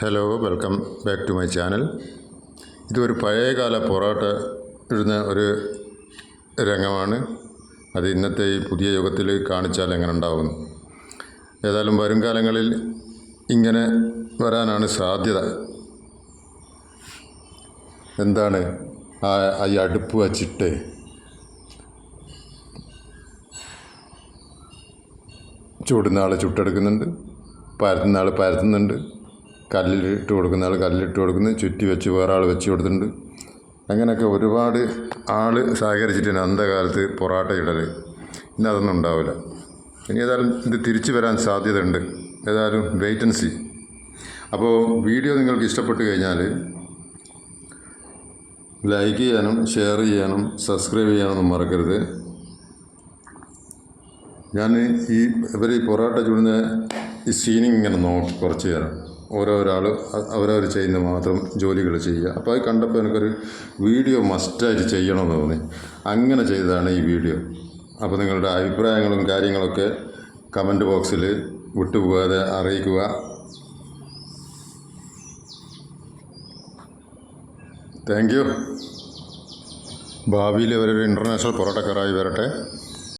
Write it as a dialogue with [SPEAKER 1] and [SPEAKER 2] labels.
[SPEAKER 1] Hello welcome back to my channel ഇതൊരു പഴയകാല പൊറോട്ട ഇടുന്ന ഒരു രംഗമാണ്. അത് ഇന്നത്തെ ഈ പുതിയ യുഗത്തിൽ കാണിച്ചാൽ എങ്ങനെ ഉണ്ടാവുന്നു ഏതായാലും വരും കാലങ്ങളിൽ ഇങ്ങനെ വരാനാണ് സാധ്യത. എന്താണ് ആ ഈ അടുപ്പ് വച്ചിട്ട്? ചൂടുന്ന ആൾ ചുട്ടെടുക്കുന്നുണ്ട്. പരത്തുന്ന ആൾ പരത്തുന്നുണ്ട്. കല്ലിലിട്ട് കൊടുക്കുന്ന ആൾ കല്ലിട്ട് കൊടുക്കുന്നു ചുറ്റി വെച്ച് വേറെ ആൾ വെച്ച് കൊടുത്തിട്ടുണ്ട്. അങ്ങനെയൊക്കെ ഒരുപാട് ആൾ സഹകരിച്ചിട്ടുണ്ട് അന്ധകാലത്ത് പൊറാട്ട ഇടൽ ഇന്ന് അതൊന്നും ഉണ്ടാവില്ല ഇനി ഏതായാലും ഇത് തിരിച്ചു വരാൻ സാധ്യതയുണ്ട്. ഏതായാലും വെയ്റ്റൻസി അപ്പോൾ വീഡിയോ നിങ്ങൾക്ക് ഇഷ്ടപ്പെട്ട് കഴിഞ്ഞാൽ ലൈക്ക് ചെയ്യാനും ഷെയർ ചെയ്യാനും സബ്സ്ക്രൈബ് ചെയ്യാനൊന്നും മറക്കരുത്. ഞാൻ ഈ ഇവർ ഈ പൊറോട്ട ചുടുന്ന ഈ സീനിങ് ഇങ്ങനെ നോക്കി കുറച്ച് നേരം. ഓരോരാൾ അവരവർ ചെയ്യുന്ന മാത്രം ജോലികൾ ചെയ്യുക. അപ്പോൾ അത് കണ്ടപ്പോൾ എനിക്കൊരു വീഡിയോ മസ്റ്റായിട്ട് ചെയ്യണമെന്ന് തോന്നി. അങ്ങനെ ചെയ്തതാണ് ഈ വീഡിയോ. അപ്പോൾ നിങ്ങളുടെ അഭിപ്രായങ്ങളും കാര്യങ്ങളൊക്കെ കമന്റ് ബോക്സിൽ വിട്ടുപോകാതെ അറിയിക്കുക. Thank you. ഭാവിയിൽ അവരൊരു ഇന്റർനാഷണൽ പൊറോട്ടക്കാരായി വരട്ടെ.